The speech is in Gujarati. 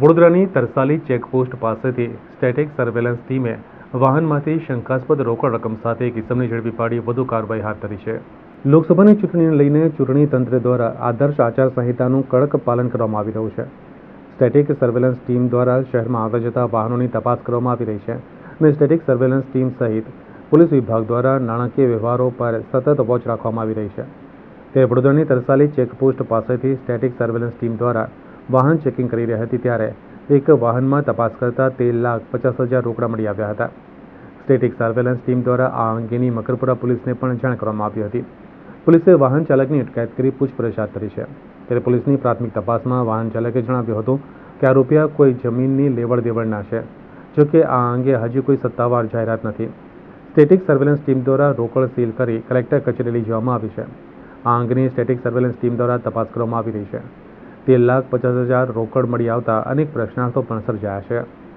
વડોદરાની તરસાલી ચેકપોસ્ટ પાસેથી સ્ટેટિક સર્વેલન્સ ટીમે વાહનમાંથી શંકાસ્પદ રોકડ રકમ સાથે એક ઇસમને ઝડપી પાડી વધુ કાર્યવાહી હાથ ધરી છે. લોકસભાની ચૂંટણીને લઈને ચૂંટણી તંત્ર દ્વારા આદર્શ આચાર સંહિતાનું કડક પાલન કરવામાં આવી રહ્યું છે. સ્ટેટિક સર્વેલન્સ ટીમ દ્વારા શહેરમાં આવતા જતા વાહનોની તપાસ કરવામાં આવી રહી છે અને સ્ટેટિક સર્વેલન્સ ટીમ સહિત પોલીસ વિભાગ દ્વારા નાણાકીય વ્યવહારો પર સતત વોચ રાખવામાં આવી રહી છે. ત્યારે વડોદરાની તરસાલી ચેકપોસ્ટ પાસેથી સ્ટેટિક સર્વેલન્સ ટીમ દ્વારા વાહન ચેકિંગ કરી રહી હતી ત્યારે એક વાહનમાં તપાસ કરતા તેર લાખ પચાસ હજાર રોકડા મળી આવ્યા હતા. સ્ટેટિક સર્વેલન્સ ટીમ દ્વારા આ અંગેની મકરપુરા પોલીસને પણ જાણ કરવામાં આવી હતી. પોલીસે વાહન ચાલકની અટકાયત કરી પૂછપરછ હાથ ધરી છે. ત્યારે પોલીસની પ્રાથમિક તપાસમાં વાહન ચાલકે જણાવ્યું હતું કે આ રૂપિયા કોઈ જમીનની લેવડ દેવડના છે જોકે આ અંગે હજી કોઈ સત્તાવાર જાહેરાત નથી. સ્ટેટિક સર્વેલન્સ ટીમ દ્વારા રોકડ સીલ કરી કલેક્ટર કચેરી લઈ જવામાં આવી છે. આ અંગેની સ્ટેટિક સર્વેલન્સ ટીમ દ્વારા તપાસ કરવામાં આવી રહી છે. તેર લાખ પચાસ હજાર રોકડ મળી આવતા અનેક પ્રશ્નાર્થો પણ સર્જાયા છે.